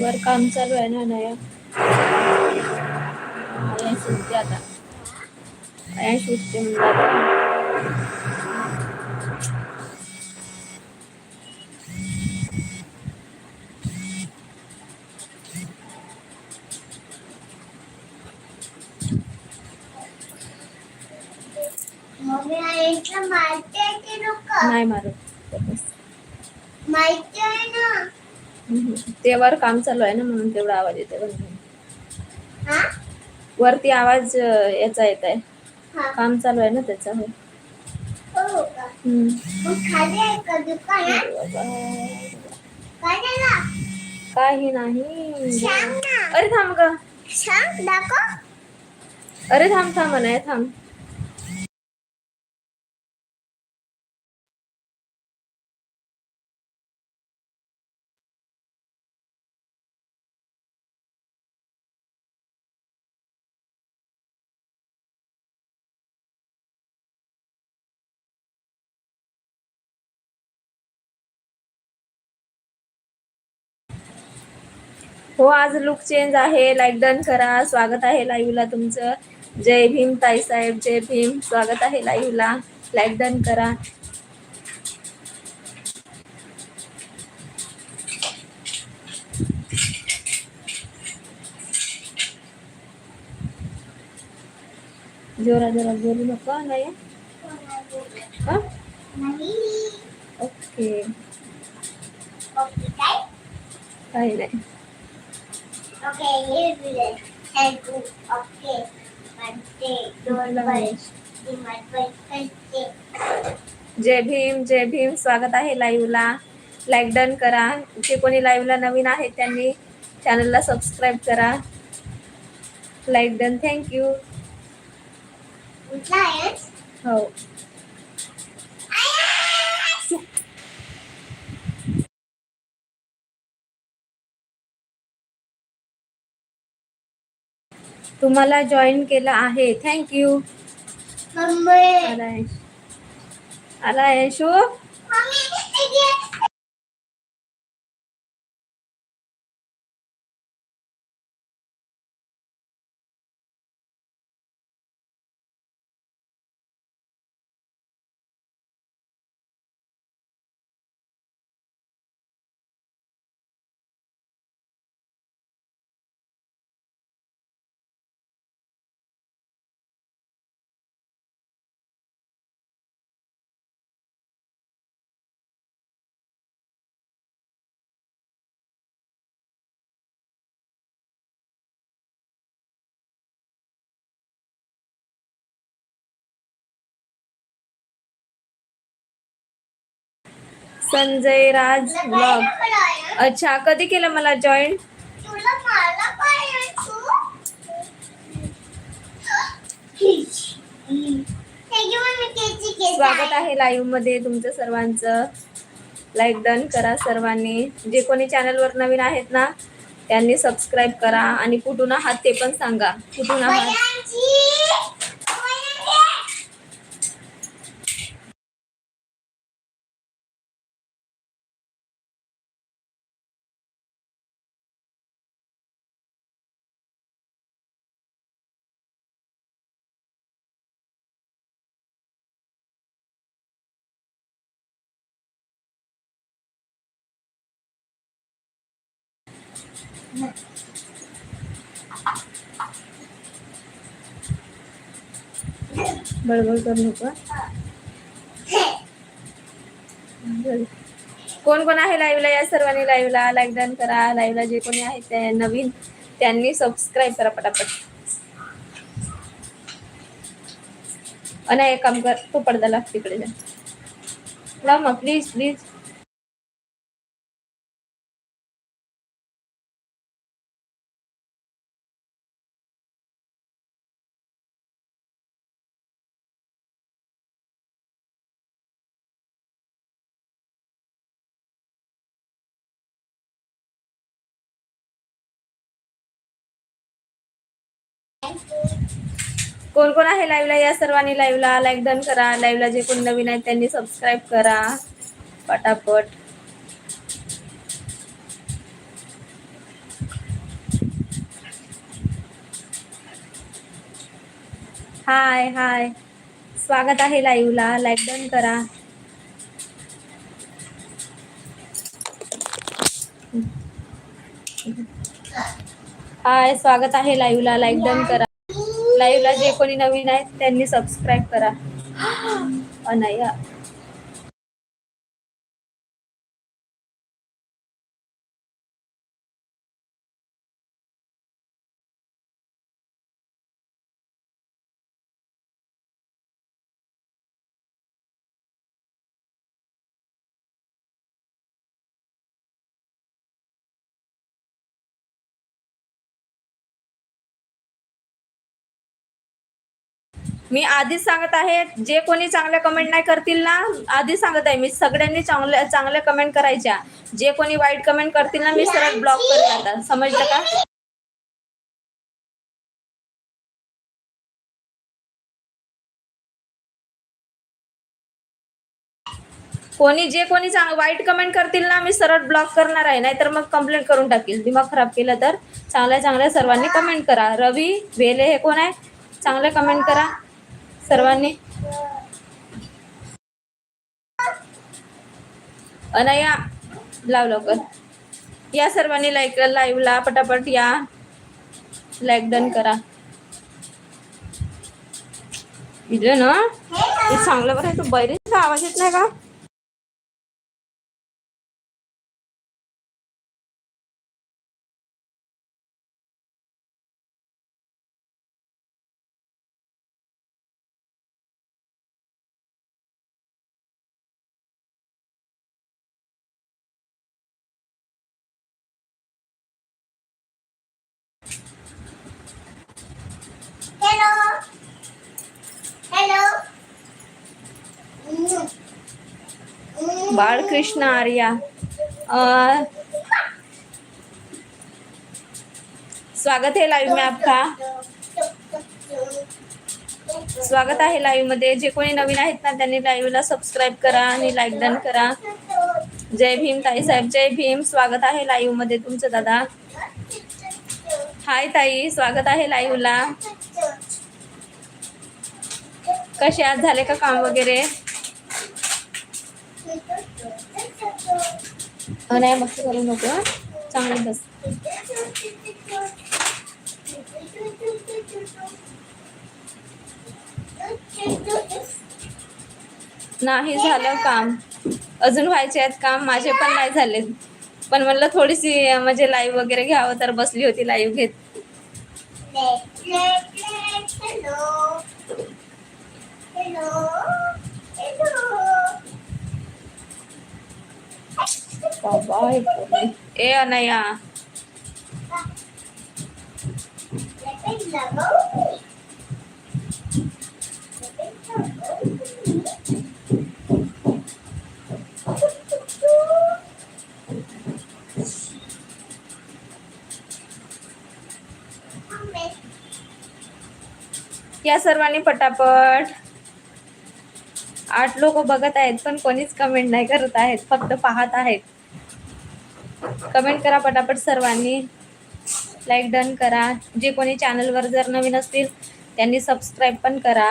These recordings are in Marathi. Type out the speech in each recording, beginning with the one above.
वर काम चालू आहे ना नया? या सुटते आता. या सुटते लोक नाही मारत बस. माहिती आहे ना हम्म. ते वर काम चालू आहे ना म्हणून तेवढा आवाज येते. हा वरती आवाज याचा येत आहे हा. काम चालू आहे ना त्याचा. हो. हो झाला काही नाही. अरे थांब ग. अरे थांब थांब म्हणाय थांब. हो आज लुक चेंज आहे. लाईक डन करा. स्वागत आहे लाईव्हला तुमचं. जय भीम ताई साहेब जय भीम. स्वागत आहे लाईव्हला लाईक डन करा. जोरा जोरा बोलू नको नाही? हा? ओके काय काही नाही. दोन वर्ष करते जय भीम जय भीम. स्वागत आहे लाईव्हला. लाईक डन करा. जे कोणी लाईव्हला नवीन आहेत त्यांनी चॅनलला सबस्क्राईब करा. लाईक डन थँक्यू हो. तुम्हाला जॉईन केलं आहे. थँक्यू आला आहे. शो. संजय राज ब्लॉग अच्छा कधी केलं मला जॉईन स्वागत आहे लाईव्हमध्ये तुमचं सर्वांचं. लाईक डन करा सर्वांनी. जे कोणी चॅनलवर नवीन आहेत ना त्यांनी सबस्क्राईब करा. आणि कुठून आहात ते पण सांगा. कुठून आहात? बडबड करू नको. कोण कोण आहे लाईव्हला या सर्वांनी लाईव्हला लाईक डन करा. लाईव्हला जे कोणी आहे ते नवीन त्यांनी सबस्क्राईब करा पटापट. अन एक काम कर तो पडदा लाग तिकडे जा. मग प्लीज प्लीज कोण कोण आहे लाईव्हला या सर्वांनी लाईव्हला लाईक डन करा. लाईव्हला जे कोण नवीन आहेत त्यांनी सबस्क्राईब करा. पटापट. हाय हाय स्वागत आहे लाईव्हला लाईक डन करा. हाय स्वागत आहे लाईव्हला. लाईक डन करा. लाईव्हला जे कोणी नवीन आहेत त्यांनी सबस्क्राईब करा. अनया. मी आधीच सांगत आहे जे कोणी चांगल्या कमेंट नाही करतील ना आधीच सांगत आहे मी सगळ्यांनी चांगल्या चांगल्या कमेंट करायच्या. जे कोणी वाईट कमेंट करतील ना मी सरळ ब्लॉक करेल आता समजलं का? कोणी जे कोणी चांग वाईट कमेंट करतील ना मी सरळ ब्लॉक करणार आहे. नाहीतर मग कंप्लेंट करून टाकील. दिमाग खराब केलं तर चांगल्या चांगल्या सर्वांनी कमेंट करा. रवी वेले हे कोण आहे? चांगलं कमेंट करा. सर्वांनी. अनया लाव लवकर. या सर्वांनी लाईक लाईव्हला पटापट या. लाईक डन करा. ना चांगलं बरं तू बैरीचा आवाज येत नाही का? बाळकृष्ण आर्या. स्वागत आहे लाईव्ह में आपका. स्वागत आहे लाईव्हमध्ये. जे कोणी नवीन आहेत ना त्यांनी लाईव्हला सबस्क्राईब करा आणि लाईक डन करा. जय भीम ताई साहेब. जय भीम. स्वागत आहे लाईव्हमध्ये तुमचं दादा. हाय ताई. स्वागत आहे लाईव्हला कसे आज झाले का काम वगैरे? नाही मस्त करू नको चांगलं बस. नाही झालं काम. अजून व्हायचे आहेत काम माझे पण नाही झाले. पण म्हणलं थोडीशी म्हणजे लाईव्ह वगैरे घ्यावं तर बसली होती लाईव्ह घेत. Hello. Hello. Hello. बाबा हे पोरी. ए अनया Hello. या सर्वांनी पटापट आठ लोक बघत आहेत पण कोणीच कमेंट नाही करत आहेत फक्त पाहत आहेत. कमेंट करा पटापट सर्वांनी. लाईक डन करा. जे कोणी चॅनलवर जर नवीन असतील त्यांनी सबस्क्राईब पण करा.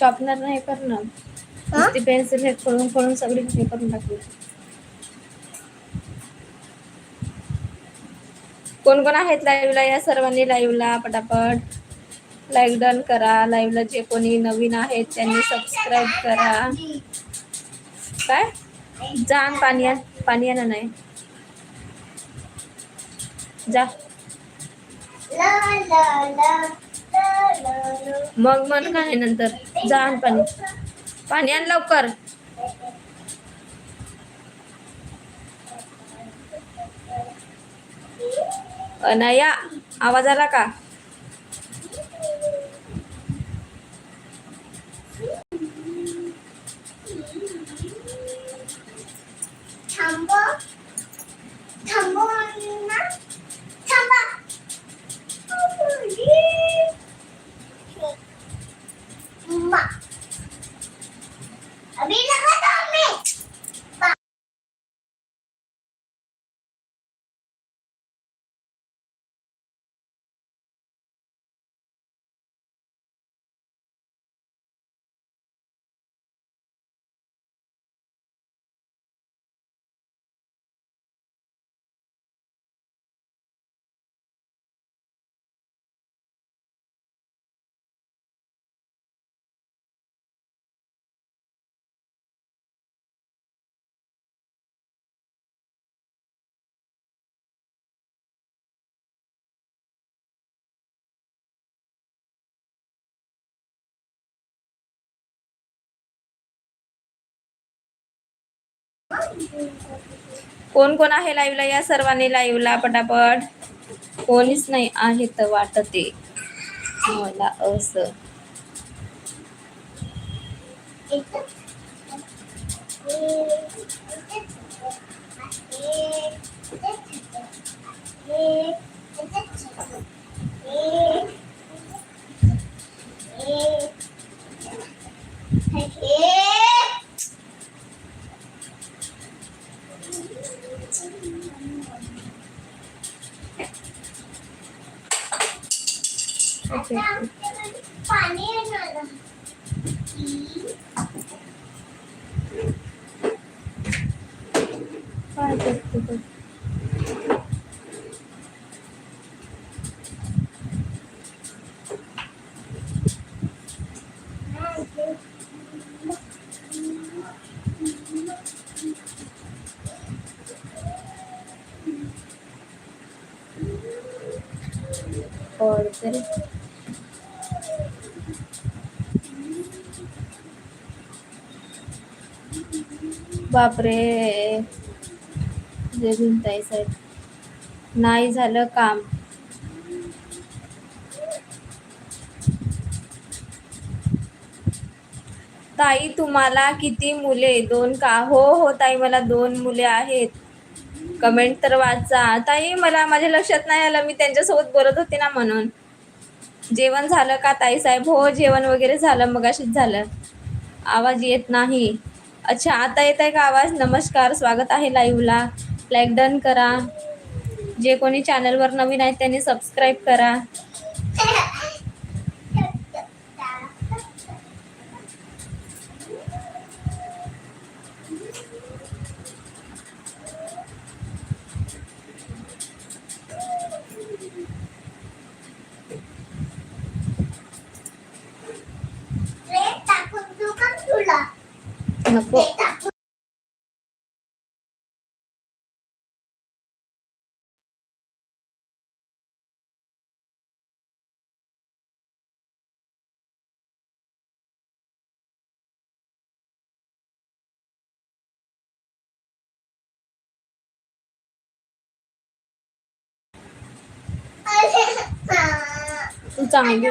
शॉपनर नाही करणार नुसती पेन्सिल हे खोडून खोडून सगळी हे करून टाकली. कोण कोण आहेत लाईव्हला या सर्वांनी लाईव्हला पटापट. लाईक डन करा. लाईव्हला जे कोणी नवीन आहेत त्यांनी सबस्क्राईब करा. काय? जाण पाणी पाणी आणा नाही. जा. मग मन काय नंतर? जा आण पाणी पाणी आण लवकर. अनया आवाज आला का? कोण कोण आहे लाईव्हला या सर्वांनी लाईव्हला पटापट. कोणीच नाही आहे तर वाटते. मला असं पाणी येणार काय करते तो? पडते बापरे. जे भीमताई साहेब. नाही झालं काम. ताई तुम्हाला किती मुले? दोन का? हो हो ताई मला दोन मुले आहेत. कमेंट तर वाचा. ताई मला माझ्या लक्षात नाही आलं. मी त्यांच्यासोबत बोलत होते ना म्हणून. जेवण झालं का ताईसाहेब हो जेवण वगैरे झालं मगाशीच झालं. आवाज येत नाही. अच्छा आता येत आहे का आवाज? नमस्कार स्वागत आहे लाईव्हला. लाईक डन करा. जे कोणी चॅनलवर नवीन आहेत त्यांनी सबस्क्राईब करा. नको टाकून तू चांगली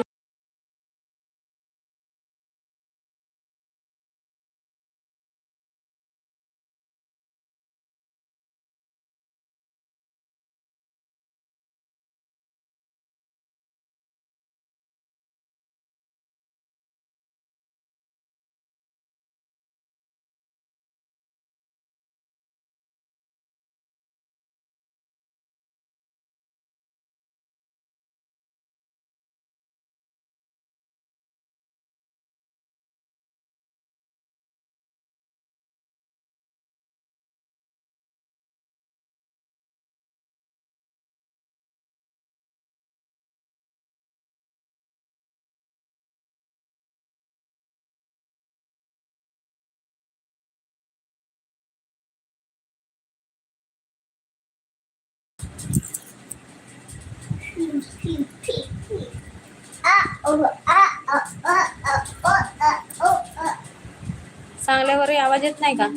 चांगल्यावर आवाज येत नाही का?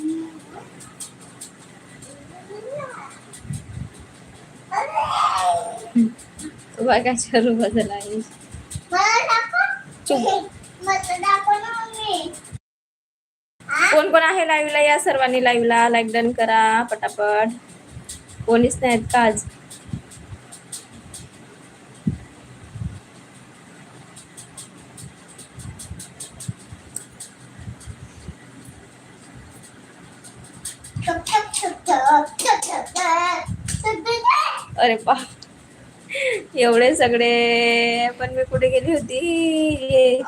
बघा शरू बदल आहे कोण कोण आहे लाईव्हला या सर्वांनी लाईव्हला लाईक डन करा पटापट. कोणीच नाहीत का आज? अरे पा एवढे सगळे. पण मी कुठे गेली होती?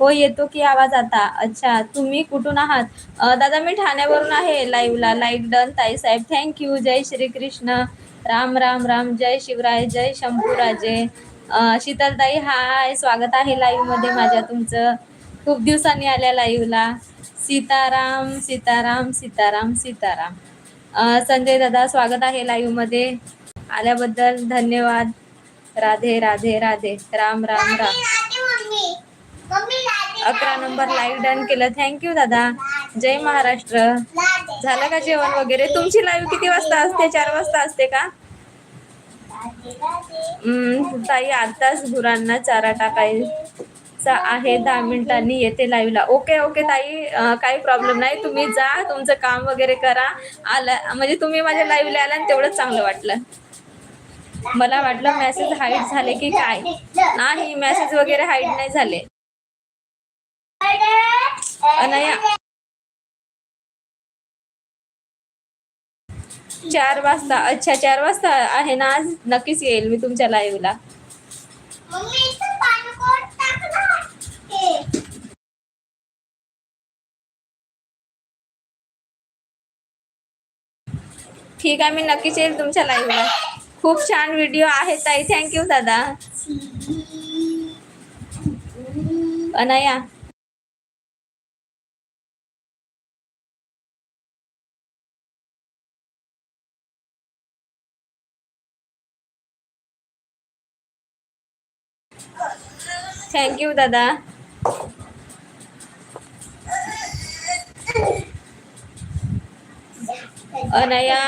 हो येतो की आवाज आता. अच्छा तुम्ही कुठून आहात? दादा मी ठाण्यावरून आहे लाईव्हला लाईव्ह डन ताई साहेब. थँक्यू जय श्री कृष्ण राम राम राम. जय शिवराय. जय शंभूराजे. शीतलताई हाय स्वागत आहे लाईव्हमध्ये माझ्या तुमचं. खूप दिवसांनी आल्या लाईव्हला सीताराम सीताराम सीताराम सीताराम. संजय दादा स्वागत आहे लाईव्हमध्ये. आल्याबद्दल धन्यवाद. राधे राधे राधे. राम राम राम. अकरा नंबर लाईक डन केलं. थँक्यू दादा. जय महाराष्ट्र. झालं का जेवण वगैरे? तुमची लाईव्ह किती वाजता असते? चार वाजता असते का? हम्म, ताई आताच गुरांना चारा टाकायचा आहे. दहा मिनिटांनी येते लाईव्हला ओके ओके ताई. काही प्रॉब्लेम नाही. तुम्ही जा. तुमचं काम वगैरे करा. आला म्हणजे तुम्ही माझ्या लाईव्हला आला आणि तेवढंच चांगलं वाटलं. मला वाटलं मेसेज हाईड झाले की काय? नाही मेसेज वगैरे हाईड नाही झाले. अनया. चार वाजता अच्छा चार वाजता आहे ना आज? नक्कीच येईल मी तुमच्या लाईव्हला ठीक आहे मी नक्कीच येईल तुमच्या लाईव्हला खूप छान व्हिडिओ आहे ताई. थँक्यू दादा. अनया. थँक्यू दादा. अनया.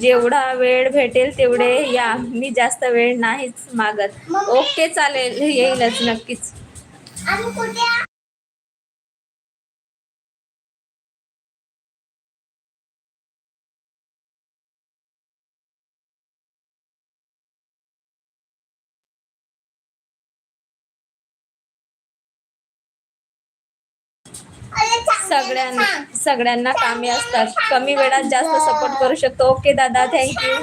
जेवढा वेळ भेटेल तेवढे या. मी जास्त वेळ नाहीच मागत. ओके चालेल. येईलच नक्कीच. सगळ्यांना सगळ्यांना कामे असतात. कमी वेळात जास्त सपोर्ट करू शकतो. ओके दादा थँक्यू